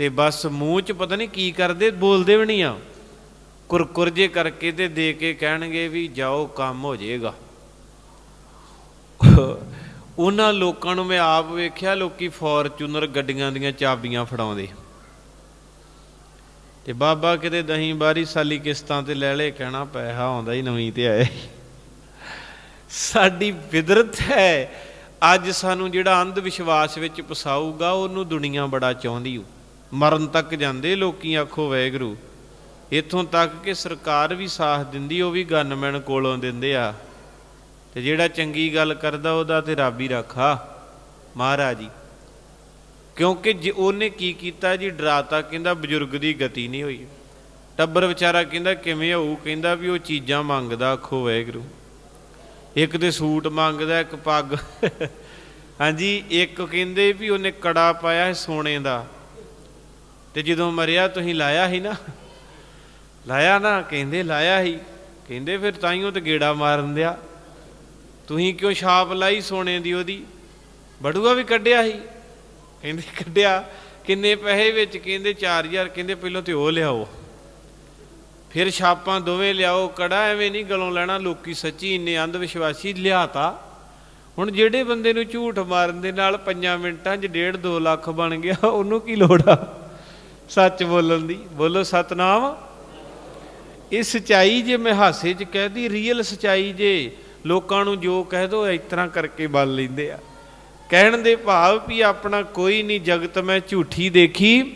ਤੇ ਬਸ ਮੂੰਹ 'ਚ ਪਤਾ ਨਹੀਂ ਕੀ ਕਰਦੇ, ਬੋਲਦੇ ਵੀ ਨਹੀਂ ਆ। ਕੁਰਕੁਰ ਜੇ ਕਰਕੇ ਤੇ ਦੇ ਕੇ ਕਹਿਣਗੇ ਵੀ ਜਾਓ, ਕੰਮ ਹੋ ਜਾਏਗਾ। ਉਹਨਾਂ ਲੋਕਾਂ ਨੂੰ ਮੈਂ ਆਪ ਵੇਖਿਆ, ਲੋਕੀ ਫੋਰਚੂਨਰ ਗੱਡੀਆਂ ਦੀਆਂ ਚਾਬੀਆਂ ਫੜਾਉਂਦੇ। ਤੇ ਬਾਬਾ ਕਿਤੇ ਦਹੀਂ ਬਾਰੀ ਸਾਲੀ ਕਿਸ਼ਤਾਂ ਤੇ ਲੈ ਲੈ ਕਹਿਣਾ, ਪੈਸਾ ਆਉਂਦਾ ਹੀ ਨਵੀਂ ਤੇ ਆਇਆ ਸਾਡੀ ਵਿਦਰਤ ਹੈ। ਅੱਜ ਸਾਨੂੰ ਜਿਹੜਾ ਅੰਧ ਵਿਸ਼ਵਾਸ ਵਿੱਚ ਫਸਾਊਗਾ, ਉਹਨੂੰ ਦੁਨੀਆ ਬੜਾ ਚਾਹੁੰਦੀ ਓ। ਮਰਨ ਤੱਕ ਜਾਂਦੇ ਲੋਕੀ ਆਖੋ ਵੈਗਰੂ ਇੱਥੋਂ ਤੱਕ ਕਿ ਸਰਕਾਰ ਵੀ ਸਾਥ ਦਿੰਦੀ, ਉਹ ਵੀ ਗਨਮੈਨ ਕੋਲੋਂ ਦਿੰਦੇ ਆ। ਤੇ ਜਿਹੜਾ ਚੰਗੀ ਗੱਲ ਕਰਦਾ, ਉਹਦਾ ਤੇ ਰੱਬ ਹੀ ਰੱਖਾ। ਮਹਾਰਾਜ ਕਿਉਂਕਿ ਜੇ ਉਹਨੇ ਕੀ ਕੀਤਾ ਜੀ ਡਰਾਤਾ ਕਹਿੰਦਾ ਬਜ਼ੁਰਗ ਦੀ ਗਤੀ ਨਹੀਂ ਹੋਈ। ਟੱਬਰ ਵਿਚਾਰਾ ਕਹਿੰਦਾ, ਕਿਵੇਂ ਹੋਊ? ਕਹਿੰਦਾ ਵੀ ਉਹ ਚੀਜ਼ਾਂ ਮੰਗਦਾ, ਆਖੋ ਵੈਗਰੂ ਇੱਕ ਤੇ ਸੂਟ ਮੰਗਦਾ, ਇੱਕ ਪੱਗ। ਹਾਂਜੀ, ਇੱਕ ਕਹਿੰਦੇ ਵੀ ਉਹਨੇ ਕੜਾ ਪਾਇਆ ਸੋਨੇ ਦਾ। ਤੇ ਜਦੋਂ ਮਰਿਆ ਤੁਸੀਂ ਲਾਇਆ ਸੀ ਨਾ। ਲਾਇਆ ਨਾ, ਕਹਿੰਦੇ ਲਾਇਆ ਸੀ ਕਹਿੰਦੇ ਫਿਰ ਤਾਈਓ ਤੇ ਗੇੜਾ ਮਾਰਨ ਦਿਆ। ਤੁਸੀਂ ਕਿਉਂ ਛਾਪ ਲਾਈ ਸੋਨੇ ਦੀ ਉਹਦੀ? ਬੜੂਆ ਵੀ ਕੱਢਿਆ ਸੀ ਕਹਿੰਦੇ ਕੱਢਿਆ, ਕਿੰਨੇ ਪੈਸੇ ਵਿੱਚ? ਕਹਿੰਦੇ 4000 ਕਹਿੰਦੇ ਪਹਿਲਾਂ ਤੇ ਉਹ ਲਿਆਓ। ਫਿਰ ਛਾਪਾਂ ਦੋਵੇਂ ਲਿਆਓ। ਕੜਾ ਐਵੇਂ ਨਹੀਂ ਗਲੋਂ ਲੈਣਾ। ਲੋਕੀ ਸੱਚੀ ਇੰਨੇ ਅੰਧ ਵਿਸ਼ਵਾਸੀ ਲਿਆਤਾ। ਹੁਣ ਜਿਹੜੇ ਬੰਦੇ ਨੂੰ ਝੂਠ ਮਾਰਨ ਦੇ ਨਾਲ 5 ਮਿੰਟਾਂ 'ਚ 1.5 2 ਲੱਖ ਬਣ ਗਿਆ, ਉਹਨੂੰ ਕੀ ਲੋੜ ਆ? ਸੱਚ ਬੋਲਣ ਦੀ। ਬੋਲੋ ਸਤਨਾਮ। ਇਹ ਸਚਾਈ ਜੇ ਮੈਂ ਹਾਸੇ 'ਚ ਕਹਿਦੀ ਰੀਅਲ ਸਚਾਈ ਜੇ ਲੋਕਾਂ ਨੂੰ ਜੋ ਕਹਿ ਦੋ ਇਸ ਤਰ੍ਹਾਂ ਕਰਕੇ ਬਲ ਲੈਂਦੇ ਆ। ਕਹਿਣ ਦੇ ਭਾਵ ਵੀ ਆਪਣਾ ਕੋਈ ਨਹੀਂ, ਜਗਤ ਮੈਂ ਝੂਠੀ ਦੇਖੀ।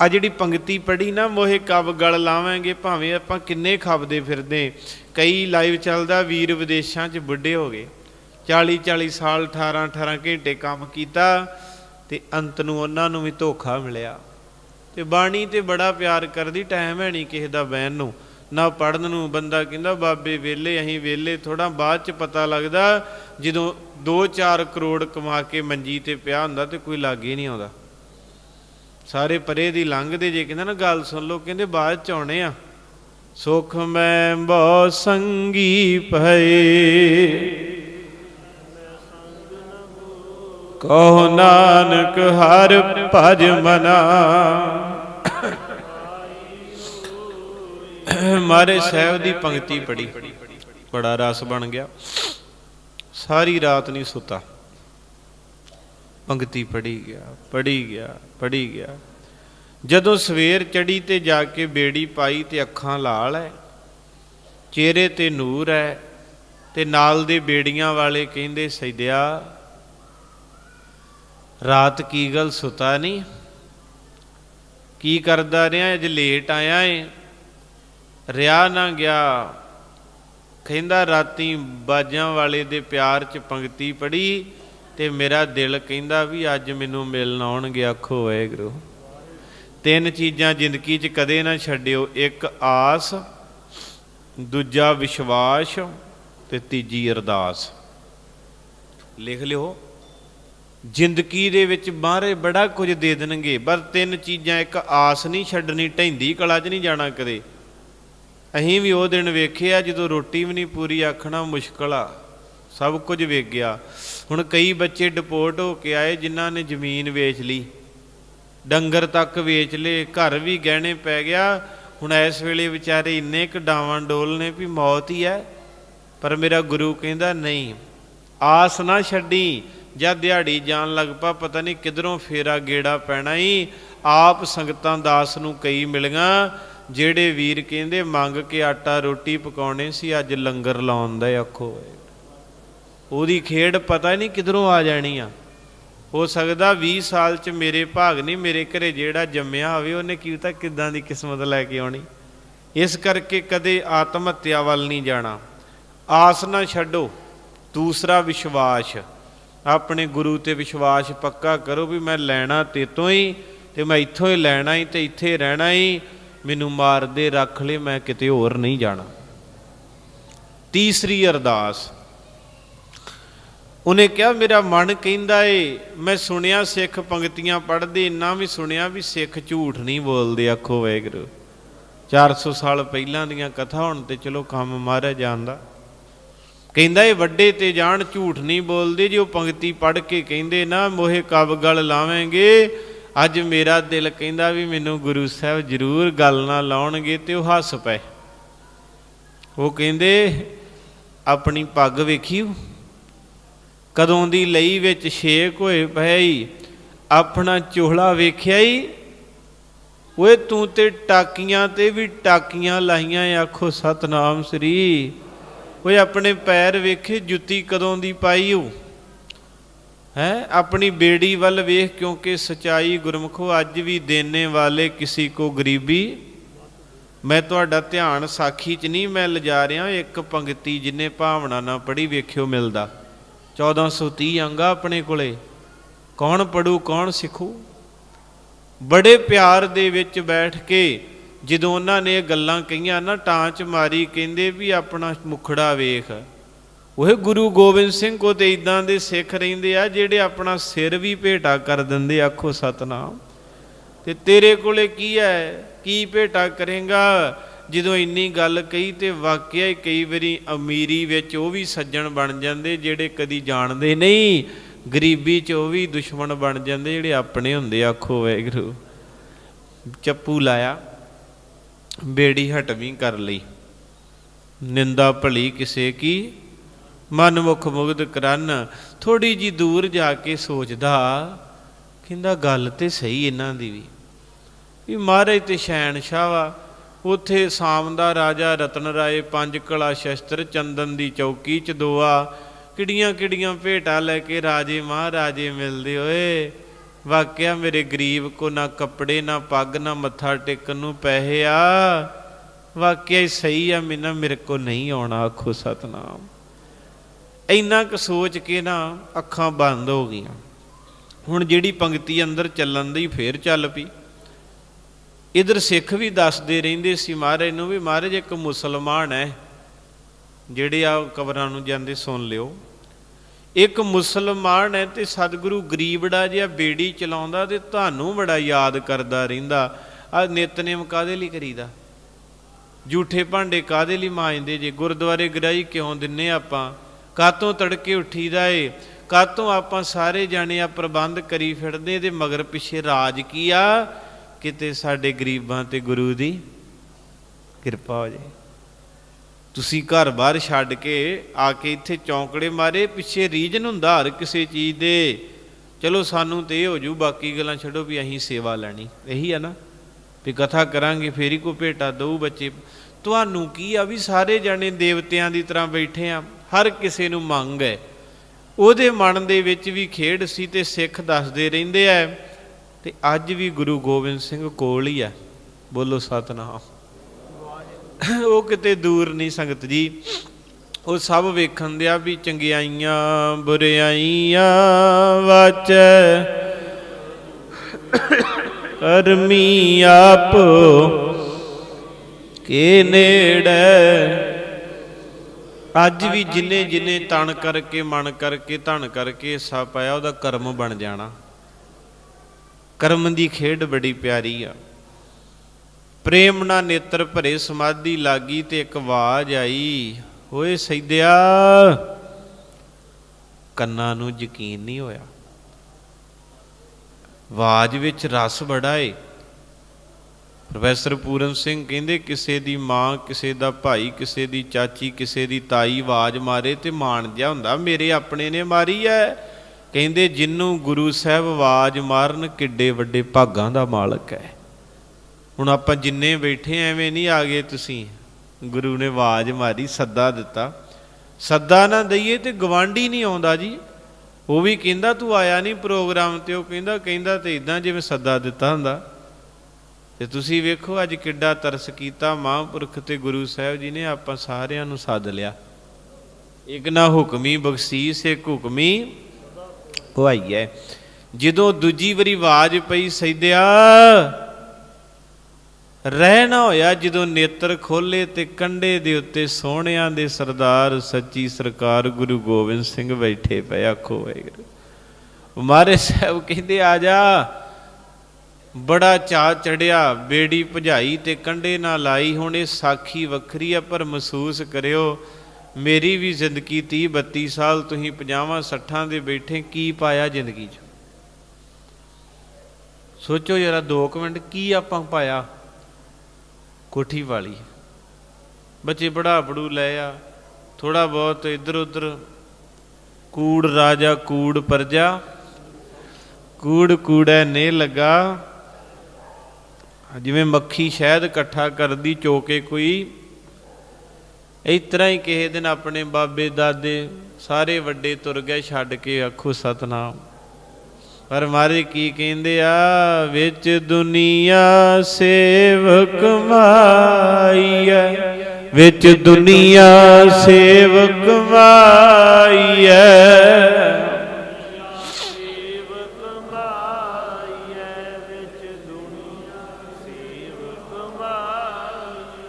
ਆ ਜਿਹੜੀ ਪੰਕਤੀ ਪੜੀ ਨਾ, ਮੋਹੇ ਕਬ ਗਲ ਲਾਵਾਂਗੇ, ਭਾਵੇਂ ਆਪਾਂ ਕਿੰਨੇ ਖੱਬਦੇ ਫਿਰਦੇ। ਕਈ ਲਾਈਵ ਚੱਲਦਾ, ਵੀਰ ਵਿਦੇਸ਼ਾਂ 'ਚ ਬੁੱਢੇ ਹੋ ਗਏ। 40 40 ਸਾਲ 18 18 ਘੰਟੇ ਕੰਮ ਕੀਤਾ। ਤੇ ਅੰਤ ਨੂੰ ਉਹਨਾਂ ਨੂੰ ਵੀ ਧੋਖਾ ਮਿਲਿਆ। ਤੇ ਬਾਣੀ ਤੇ ਬੜਾ ਪਿਆਰ ਕਰਦੀ, ਟਾਈਮ ਹੈ ਨਹੀਂ ਕਿਸੇ ਦਾ ਬਹਿਣ ਨੂੰ, ਨਾ ਪੜਨ ਨੂੰ। ਬੰਦਾ ਕਹਿੰਦਾ, ਬਾਬੇ ਵੇਲੇ ਅਸੀਂ ਵੇਲੇ ਥੋੜਾ ਬਾਅਦ ਚ ਪਤਾ ਲੱਗਦਾ, ਜਦੋਂ 2-4 ਕਰੋੜ ਕਮਾ ਕੇ ਮੰਜੀ ਤੇ ਪਿਆ ਹੁੰਦਾ ਤੇ ਕੋਈ ਲਾਗੇ ਨਹੀਂ ਆਉਂਦਾ। ਸਾਰੇ ਪਰੇ ਦੀ ਲੰਘਦੇ ਜੇ, ਕਹਿੰਦਾ ਨਾ, ਗੱਲ ਸੁਣ ਲਓ, ਕਹਿੰਦੇ ਬਾਅਦ ਚ ਆਉਣੇ ਆ। ਸੁਖ ਮੈਂ ਬਹੁ ਸੰਗੀ ਭਏ ਕਹੋ ਨਾਨਕ ਹਰ ਭਜ ਮਨਾ। ਮਾਰੇ ਸਾਹਿਬ ਦੀ ਪੰਕਤੀ ਪੜੀ ਬੜਾ ਰਸ ਬਣ ਗਿਆ। ਸਾਰੀ ਰਾਤ ਨਹੀਂ ਸੁੱਤਾ। ਪੰਕਤੀ ਪੜੀ ਗਿਆ ਪੜੀ ਗਿਆ ਪੜੀ ਗਿਆ। ਜਦੋਂ ਸਵੇਰ ਚੜੀ ਤੇ ਜਾ ਕੇ ਬੇੜੀ ਪਾਈ ਤੇ ਅੱਖਾਂ ਲਾਲ ਐ, ਚਿਹਰੇ ਤੇ ਨੂਰ ਐ, ਤੇ ਨਾਲ ਦੇ ਬੇੜੀਆਂ ਵਾਲੇ ਕਹਿੰਦੇ ਸੈਦਿਆ ਰਾਤ ਕੀ ਗੱਲ ਸੁਤਾ ਨਹੀਂ? ਕੀ ਕਰਦਾ ਰਿਹਾ? ਅੱਜ ਲੇਟ ਆਇਆ ਏ। ਰਿਆ ਨਾ ਗਿਆ। ਕਹਿੰਦਾ ਰਾਤੀ ਬਾਜਾਂ ਵਾਲੇ ਦੇ ਪਿਆਰ ਚ ਪੰਕਤੀ ਪੜੀ ਤੇ ਮੇਰਾ ਦਿਲ ਕਹਿੰਦਾ ਵੀ ਅੱਜ ਮੈਨੂੰ ਮਿਲਣ ਆਉਣਗੇ। ਆਖੋ, ਵਾਹਿਗੁਰੂ। ਤਿੰਨ ਚੀਜ਼ਾਂ ਜ਼ਿੰਦਗੀ 'ਚ ਕਦੇ ਨਾ ਛੱਡਿਓ। ਇੱਕ ਆਸ, ਦੂਜਾ ਵਿਸ਼ਵਾਸ ਤੇ ਤੀਜੀ ਅਰਦਾਸ। ਲਿਖ ਲਿਓ। ਜ਼ਿੰਦਗੀ ਦੇ ਵਿੱਚ ਬਾਹਰੇ ਬੜਾ ਕੁਝ ਦੇ ਦੇਣਗੇ, ਪਰ ਤਿੰਨ ਚੀਜ਼ਾਂ ਇੱਕ ਆਸ ਨਹੀਂ ਛੱਡਣੀ ਢੈਂਦੀ ਕਲਾ 'ਚ ਨਹੀਂ ਜਾਣਾ ਕਦੇ। ਅਸੀਂ ਵੀ ਉਹ ਦਿਨ ਵੇਖਿਆ, ਜਦੋਂ ਰੋਟੀ ਵੀ ਨਹੀਂ ਪੂਰੀ ਆਖਣਾ ਮੁਸ਼ਕਲ ਆ, ਸਭ ਕੁਝ ਵੇਖ ਗਿਆ। ਹੁਣ ਕਈ ਬੱਚੇ ਡਿਪੋਰਟ ਹੋ ਕੇ ਆਏ, ਜਿਨ੍ਹਾਂ ਨੇ ਜ਼ਮੀਨ ਵੇਚ ਲਈ। ਡੰਗਰ ਤੱਕ ਵੇਚ ਲਏ, ਘਰ ਵੀ ਗਹਿਣੇ ਪੈ ਗਿਆ। ਹੁਣ ਇਸ ਵੇਲੇ ਵਿਚਾਰੇ ਇੰਨੇ ਕੁ ਡਾਵਾਂ ਡੋਲ ਨੇ ਵੀ ਮੌਤ ਹੀ ਹੈ। ਪਰ ਮੇਰਾ ਗੁਰੂ ਕਹਿੰਦਾ, ਨਹੀਂ, ਆਸ ਨਾ ਛੱਡੀ ਜਦ ਦਿਹਾੜੀ ਜਾਣ ਲੱਗ ਪਾ, ਪਤਾ ਨਹੀਂ ਕਿਧਰੋਂ ਫੇਰਾ ਗੇੜਾ ਪੈਣਾ ਹੀ ਆਪ ਸੰਗਤਾਂ ਦਾਸ ਨੂੰ ਕਈ ਮਿਲੀਆਂ, ਜਿਹੜੇ ਵੀਰ ਕਹਿੰਦੇ, ਮੰਗ ਕੇ ਆਟਾ ਰੋਟੀ ਪਕਾਉਣੇ ਸੀ, ਅੱਜ ਲੰਗਰ ਲਾਉਣ ਦਾ ਆਖੋ ਉਹਦੀ ਖੇਡ ਪਤਾ ਨਹੀਂ ਕਿਧਰੋਂ ਆ ਜਾਣੀ ਆ। ਹੋ ਸਕਦਾ 20 ਸਾਲ ਚ ਮੇਰੇ ਭਾਗ ਨਹੀਂ, ਮੇਰੇ ਘਰੇ ਜਿਹੜਾ ਜੰਮਿਆ ਹੋਵੇ, ਉਹਨੇ ਕੀ ਪਤਾ ਕਿੱਦਾਂ ਦੀ ਕਿਸਮਤ ਲੈ ਕੇ ਆਉਣੀ। ਇਸ ਕਰਕੇ ਕਦੇ ਆਤਮ ਹੱਤਿਆ ਵੱਲ ਨਹੀਂ ਜਾਣਾ। ਆਸ ਨਾ ਛੱਡੋ, ਦੂਸਰਾ ਵਿਸ਼ਵਾਸ। ਆਪਣੇ ਗੁਰੂ ਤੇ ਵਿਸ਼ਵਾਸ ਪੱਕਾ ਕਰੋ ਵੀ ਮੈਂ ਲੈਣਾ ਤੇਤੋਂ ਹੀ, ਤੇ ਮੈਂ ਇੱਥੋਂ ਹੀ ਲੈਣਾ ਹੀ ਤੇ ਇੱਥੇ ਰਹਿਣਾ ਹੀ। ਮੈਨੂੰ ਮਾਰਦੇ ਰੱਖ ਲੈ, ਮੈਂ ਕਿਤੇ ਹੋਰ ਨਹੀਂ ਜਾਣਾ। ਤੀਸਰੀ ਅਰਦਾਸ। ਉਹਨੇ ਕਿਹਾ, ਮੇਰਾ ਮਨ ਕਹਿੰਦਾ ਏ, ਮੈਂ ਸੁਣਿਆ ਸਿੱਖ ਪੰਕਤੀਆਂ ਪੜ੍ਹਦੇ, ਇੰਨਾ ਵੀ ਸੁਣਿਆ ਵੀ ਸਿੱਖ ਝੂਠ ਨਹੀਂ ਬੋਲਦੇ, ਆਖੋ ਵੈਗਰੂ 400 ਸਾਲ ਪਹਿਲਾਂ ਦੀਆਂ ਕਥਾ ਹੁਣ ਤੇ ਚਲੋ ਕੰਮ ਮਾਰਿਆ ਜਾਂਦਾ। ਕਹਿੰਦਾ ਇਹ ਵੱਡੇ ਤੇ ਜਾਣ ਝੂਠ ਨਹੀਂ ਬੋਲਦੇ, ਜੇ ਉਹ ਪੰਕਤੀ ਪੜ੍ਹ ਕੇ ਕਹਿੰਦੇ, ਨਾ ਮੋਹੇ ਕਬ ਗਲ ਲਾਵੇਂਗੇ। ਅੱਜ ਮੇਰਾ ਦਿਲ ਕਹਿੰਦਾ ਵੀ ਮੈਨੂੰ ਗੁਰੂ ਸਾਹਿਬ ਜ਼ਰੂਰ ਗੱਲ ਨਾ ਲਾਉਣਗੇ ਤੇ ਉਹ ਹੱਸ ਪਏ। ਉਹ ਕਹਿੰਦੇ, ਆਪਣੀ ਪੱਗ ਵੇਖੀਓ, ਕਦੋਂ ਦੀ ਲਈ ਵਿੱਚ ਛੇਕ ਹੋਏ ਪਏ ਆਪਣਾ ਚੋਹਲਾ ਵੇਖਿਆ ਹੀ ਓਏ ਤੂੰ ਤੇ ਟਾਕੀਆਂ ਤੇ ਵੀ ਟਾਕੀਆਂ ਲਾਈਆਂ, ਆਖੋ ਸਤਨਾਮ ਸ੍ਰੀ ਓਏ ਆਪਣੇ ਪੈਰ ਵੇਖੇ ਜੁੱਤੀ ਕਦੋਂ ਦੀ ਪਾਈ ਹੋ? ਹੈ ਆਪਣੀ ਬੇੜੀ ਵੱਲ ਵੇਖ ਕਿਉਂਕਿ ਸਚਾਈ ਗੁਰਮਖੋ, ਅੱਜ ਵੀ ਦੇਣੇ ਵਾਲੇ ਕਿਸੇ ਕੋ ਗਰੀਬੀ? ਮੈਂ ਤੁਹਾਡਾ ਧਿਆਨ ਸਾਖੀ ਚ ਨਹੀਂ, ਮੈਂ ਲਿਜਾ ਰਿਹਾ ਇੱਕ ਪੰਕਤੀ ਜਿੰਨੇ ਭਾਵਨਾ ਨਾ ਪੜੀ ਵੇਖਿਓ ਮਿਲਦਾ। 1430 ਅੰਗਾ ਆਪਣੇ ਕੋਲੇ। ਕੌਣ ਪੜੂ, ਕੌਣ ਸਿੱਖੂ? ਬੜੇ ਪਿਆਰ ਦੇ ਵਿੱਚ ਬੈਠ ਕੇ ਜਦੋਂ ਉਹਨਾਂ ਨੇ ਇਹ ਗੱਲਾਂ ਕਹੀਆਂ ਨਾ ਟਾਂਚ ਮਾਰੀ, ਕਹਿੰਦੇ ਵੀ ਆਪਣਾ ਮੁਖੜਾ ਵੇਖ। ਉਹ ਗੁਰੂ ਗੋਬਿੰਦ ਸਿੰਘ ਕੋ ਤੇ ਇਦਾਂ ਦੇ ਸਿੱਖ ਰਹਿੰਦੇ ਆ ਜਿਹੜੇ ਆਪਣਾ ਸਿਰ ਵੀ ਭੇਟਾ ਕਰ ਦਿੰਦੇ ਆਖੋ ਸਤਨਾਮ। ਤੇ ਤੇਰੇ ਕੋਲੇ ਕੀ ਹੈ ਕੀ ਭੇਟਾ ਕਰੇਗਾ? ਜਦੋਂ ਇੰਨੀ ਗੱਲ ਕਹੀ ਤੇ ਵਾਕਿਆ ਹੀ ਕਈ ਵਾਰੀ ਅਮੀਰੀ ਵਿੱਚ ਉਹ ਵੀ ਸੱਜਣ ਬਣ ਜਾਂਦੇ ਜਿਹੜੇ ਕਦੀ ਜਾਣਦੇ ਨਹੀਂ। ਗਰੀਬੀ 'ਚ ਉਹ ਵੀ ਦੁਸ਼ਮਣ ਬਣ ਜਾਂਦੇ ਜਿਹੜੇ ਆਪਣੇ ਹੁੰਦੇ, ਆਖੋ ਵੈਗਰੂ ਚੱਪੂ ਲਾਇਆ। ਬੇੜੀ ਹਟਵੀਂ ਕਰ ਲਈ। ਨਿੰਦਾ ਭਲੀ ਕਿਸੇ ਕੀ? ਮਨ ਮੁਖ ਮੁਗਧ ਕਰਨ, ਥੋੜੀ ਜੀ ਦੂਰ ਜਾ ਕੇ ਸੋਚਦਾ, ਕਹਿੰਦਾ ਗੱਲ ਤੇ ਸਹੀ ਇਹਨਾਂ ਦੀ ਵੀ। ਵੀ ਮਹਾਰਾਜ ਤੇ ਸ਼ੈਣ ਸ਼ਾਹ ਵਾ ਉਥੇ ਸਾਮ ਦਾ ਰਾਜਾ ਰਤਨ ਰਾਏ ਪੰਜ ਕਲਾ ਸ਼ਸਤਰ ਚੰਦਨ ਦੀ ਚੌਕੀ ਚ ਦੋਆ ਕਿੜੀਆਂ ਕਿੜੀਆਂ ਭੇਟਾ ਲੈ ਕੇ ਰਾਜੇ ਮਹਾਰਾਜੇ ਮਿਲਦੇ ਓਏ। ਵਾਕਿਆ ਮੇਰੇ ਗਰੀਬ ਕੋ ਨਾ ਕੱਪੜੇ, ਨਾ ਪੱਗ, ਨਾ ਮੱਥਾ ਟੇਕਣ ਨੂੰ ਪੈਸੇ ਆ। ਵਾਕਿਆ ਹੀ ਸਹੀ ਆ, ਮੈਨਾਂ ਮੇਰੇ ਕੋ ਨਹੀਂ ਆਉਣਾ, ਆਖੋ ਸਤਨਾਮ। ਇੰਨਾ ਕੁ ਸੋਚ ਕੇ ਨਾ ਅੱਖਾਂ ਬੰਦ ਹੋ ਗਈਆਂ। ਹੁਣ ਜਿਹੜੀ ਪੰਕਤੀ ਅੰਦਰ ਚੱਲਣ ਦੀ ਫੇਰ ਚੱਲ ਪਈ। ਇਧਰ ਸਿੱਖ ਵੀ ਦੱਸਦੇ ਰਹਿੰਦੇ ਸੀ ਮਹਾਰਾਜ ਨੂੰ ਵੀ, ਮਹਾਰਾਜ ਇੱਕ ਮੁਸਲਮਾਨ ਹੈ ਜਿਹੜੇ ਆ ਕਬਰਾਂ ਨੂੰ ਜਾਂਦੇ ਸੁਣ ਲਿਓ। ਇੱਕ ਮੁਸਲਮਾਨ ਹੈ ਤੇ ਸਤਿਗੁਰੂ ਗਰੀਬੜਾ ਜਿਹਾ ਬੇੜੀ ਚਲਾਉਂਦਾ ਤੇ ਤੁਹਾਨੂੰ ਬੜਾ ਯਾਦ ਕਰਦਾ ਰਹਿੰਦਾ। ਆ ਨਿਤਨੇਮ ਕਾਦੇ ਲਈ ਕਰੀਦਾ? ਝੂਠੇ ਭਾਂਡੇ ਕਾਦੇ ਲਈ ਮਾਂਜਦੇ? ਜੇ ਗੁਰਦੁਆਰੇ ਗਰਾਈ ਕਿਉਂ ਦਿੰਨੇ ਆਪਾਂ? ਕਾਤੋਂ ਤੜਕੇ ਉੱਠੀਦਾ ਏ? ਕਾਤੋਂ ਆਪਾਂ ਸਾਰੇ ਜਾਣੇ ਆ ਪ੍ਰਬੰਧ ਕਰੀ ਫਿਰਦੇ ਤੇ ਮਗਰ ਪਿੱਛੇ ਰਾਜ ਕੀ ਆ? ਕਿਤੇ ਸਾਡੇ ਗਰੀਬਾਂ ਤੇ ਗੁਰੂ ਦੀ ਕਿਰਪਾ ਹੋ ਜਾਏ ਤੁਸੀਂ ਘਰ ਬਾਹਰ ਛੱਡ ਕੇ ਆ ਕੇ ਇੱਥੇ ਚੌਂਕੜੇ ਮਾਰੇ, ਪਿੱਛੇ ਰੀਜਨ ਹੁੰਦਾ ਹਰ ਕਿਸੇ ਚੀਜ਼ ਦੇ। ਚਲੋ ਸਾਨੂੰ ਤੇ ਇਹ ਹੋ ਜੂ, ਬਾਕੀ ਗੱਲਾਂ ਛੱਡੋ ਵੀ ਅਸੀਂ ਸੇਵਾ ਲੈਣੀ। ਇਹੀ ਆ ਨਾ, ਵੀ ਕਥਾ ਕਰਾਂਗੇ, ਫੇਰ ਹੀ ਕੋ ਭੇਟਾ ਦਊ ਬੱਚੇ। ਤੁਹਾਨੂੰ ਕੀ ਆ ਵੀ ਸਾਰੇ ਜਾਣੇ ਦੇਵਤਿਆਂ ਦੀ ਤਰ੍ਹਾਂ ਬੈਠੇ ਆ, ਹਰ ਕਿਸੇ ਨੂੰ ਮੰਗ ਹੈ। ਉਹਦੇ ਮਨ ਦੇ ਵਿੱਚ ਵੀ ਖੇਡ ਸੀ ਤੇ ਸਿੱਖ ਦੱਸਦੇ ਰਹਿੰਦੇ ਆ। ਤੇ ਅੱਜ ਵੀ ਗੁਰੂ ਗੋਬਿੰਦ ਸਿੰਘ ਕੋਲ ਹੀ ਆ। ਬੋਲੋ ਸਤਨਾਮ। ਉਹ ਕਿਤੇ ਦੂਰ ਨਹੀਂ ਸੰਗਤ ਜੀ। ਉਹ ਸਭ ਵੇਖਣ ਦਿਆ ਵੀ ਚੰਗਿਆਈਆਂ, ਬੁਰਿਆਈਆਂ ਵਾਚ। ਕਰਮੀ ਆਪ ਕੇ ਨੇੜੇ। ਅੱਜ ਵੀ ਜਿਨੇ ਜਿਨੇ ਤਣ ਕਰਕੇ, ਮਨ ਕਰਕੇ, ਧਨ ਕਰਕੇ ਹਿੱਸਾ ਪਾਇਆ, ਉਹਦਾ ਕਰਮ ਬਣ ਜਾਣਾ। ਕਰਮ ਦੀ ਖੇਡ ਬੜੀ ਪਿਆਰੀ ਆ। ਪ੍ਰੇਮ ਨਾਲ ਨੇਤਰ ਭਰੇ ਸਮਾਧੀ ਲਾਗੀ ਤੇ ਇੱਕ ਆਵਾਜ਼ ਆਈ ਹੋਏ ਸੈਦਿਆ ਕੰਨਾਂ ਨੂੰ ਯਕੀਨ ਨਹੀਂ ਹੋਇਆ। ਆਵਾਜ਼ ਵਿੱਚ ਰਸ ਬੜਾ ਏ। ਪ੍ਰੋਫੈਸਰ ਪੂਰਨ ਸਿੰਘ ਕਹਿੰਦੇ, ਕਿਸੇ ਦੀ ਮਾਂ, ਕਿਸੇ ਦਾ ਭਾਈ, ਕਿਸੇ ਦੀ ਚਾਚੀ, ਕਿਸੇ ਦੀ ਤਾਈ ਆਵਾਜ਼ ਮਾਰੇ ਤੇ ਮਾਣ ਜਿਹਾ ਹੁੰਦਾ, ਮੇਰੇ ਆਪਣੇ ਨੇ ਮਾਰੀ ਐ। ਕਹਿੰਦੇ, ਜਿੰਨੂੰ ਗੁਰੂ ਸਾਹਿਬ ਆਵਾਜ਼ ਮਾਰਨ ਕਿੱਡੇ ਵੱਡੇ ਭਾਗਾਂ ਦਾ ਮਾਲਕ ਹੈ ਹੁਣ ਆਪਾਂ ਜਿੰਨੇ ਬੈਠੇ ਐਵੇਂ ਨਹੀਂ ਆ ਗਏ ਤੁਸੀਂ। ਗੁਰੂ ਨੇ ਆਵਾਜ਼ ਮਾਰੀ, ਸੱਦਾ ਦਿੱਤਾ। ਸੱਦਾ ਨਾ ਦਈਏ ਤੇ ਗਵਾਂਢੀ ਨਹੀਂ ਆਉਂਦਾ ਜੀ। ਉਹ ਵੀ ਕਹਿੰਦਾ, ਤੂੰ ਆਇਆ ਨਹੀਂ ਪ੍ਰੋਗਰਾਮ ਤੇ। ਉਹ ਕਹਿੰਦਾ ਕਹਿੰਦਾ ਤੇ ਇਦਾਂ ਜਿਵੇਂ ਸੱਦਾ ਦਿੱਤਾ ਹੁੰਦਾ। ਤੇ ਤੁਸੀਂ ਵੇਖੋ, ਅੱਜ ਕਿੱਡਾ ਤਰਸ ਕੀਤਾ। ਮਹਾਂਪੁਰਖ ਤੇ ਗੁਰੂ ਸਾਹਿਬ ਜੀ ਨੇ ਆਪਾਂ ਸਾਰਿਆਂ ਨੂੰ ਸੱਦ ਲਿਆ। ਇੱਕ ਨਾ ਹੁਕਮੀ ਬਖਸ਼ੀਸ, ਇੱਕ ਹੁਕਮੀ ਹੋਈ ਹੈ। ਜਦੋਂ ਦੂਜੀ ਵਾਰੀ ਆਵਾਜ਼ ਪਈ, ਸੈਦਿਆ ਰਹਿ ਨਾ ਹੋਇਆ ਜਦੋਂ ਨੇਤਰ ਖੋਲੇ ਤੇ ਕੰਡੇ ਦੇ ਉੱਤੇ ਸੋਹਣਿਆਂ ਦੇ ਸਰਦਾਰ ਸੱਚੀ ਸਰਕਾਰ ਗੁਰੂ ਗੋਬਿੰਦ ਸਿੰਘ ਬੈਠੇ ਪਏ ਆਖੋ ਵਾਹਿਗੁਰੂ। ਮਾਰੇ ਸਾਹਿਬ ਕਹਿੰਦੇ, ਆ ਜਾ। ਬੜਾ ਚਾ ਚੜਿਆ, ਬੇੜੀ ਭਜਾਈ ਤੇ ਕੰਡੇ ਨਾਲ ਲਾਈ। ਹੁਣ ਇਹ ਸਾਖੀ ਵੱਖਰੀ ਆ, ਪਰ ਮਹਿਸੂਸ ਕਰਿਓ, ਮੇਰੀ ਵੀ ਜ਼ਿੰਦਗੀ 30 32 ਸਾਲ ਤੁਸੀਂ 50 60 ਦੇ ਬੈਠੇ, ਕੀ ਪਾਇਆ ਜ਼ਿੰਦਗੀ 'ਚ? ਸੋਚੋ ਜਰਾ 2 ਮਿੰਟ, ਕੀ ਆਪਾਂ ਪਾਇਆ? ਕੋਠੀ ਵਾਲੀ। ਬੱਚੇ ਪੜਾ ਪੜੂ ਲੈ ਆ ਥੋੜਾ ਬਹੁਤ ਇੱਧਰ ਉੱਧਰ। ਕੂੜ ਰਾਜਾ ਕੂੜ ਪਰਜਾ, ਕੂੜ ਕੂੜੈ ਨੇ ਲੱਗਾ। ਜਿਵੇਂ ਮੱਖੀ ਸ਼ਹਿਦ ਇਕੱਠਾ ਕਰਦੀ ਚੋਕੇ ਕੋਈ। ਇਸ ਤਰ੍ਹਾਂ ਹੀ ਕਿਸੇ ਦਿਨ ਆਪਣੇ ਬਾਬੇ ਦਾਦੇ ਸਾਰੇ ਵੱਡੇ ਤੁਰ ਗਏ ਛੱਡ ਕੇ ਆਖੋ ਸਤਨਾਮ। ਪਰ ਮਾਰੇ ਕੀ ਕਹਿੰਦੇ ਆ ਵਿੱਚ ਦੁਨੀਆ ਸੇਵਕ ਮਾਈਐ। ਵਿੱਚ ਦੁਨੀਆ ਸੇਵਕ ਮਾਈਐ।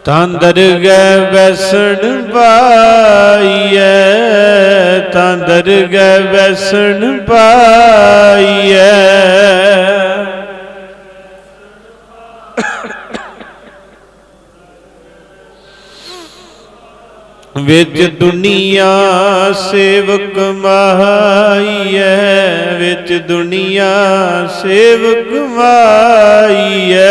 ਤੰਦਰ ਗੈ ਵੈਸਣ ਪਾਈਐ, ਤੰਦਰ ਗੈ ਵੈਸਣ ਪਾਈਐ। ਵਿੱਚ ਦੁਨੀਆ ਸੇਵਕ ਮਾਈਐ ਵਿੱਚ ਦੁਨੀਆ ਸੇਵਕ ਮਾਈਐ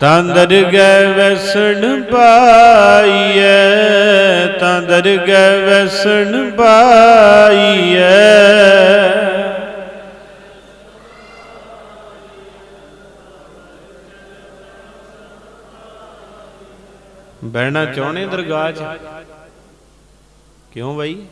ਤੰਦਰ ਗੈ ਵਸਣ ਪਾਈਐ ਤੰਦਰ ਗੈ ਵਸਣ ਪਾਈਐ। ਬਹਿਣਾ ਚਾਹੁੰਦੇ ਦਰਗਾਹ 'ਚ? ਕਿਉਂ ਬਾਈ?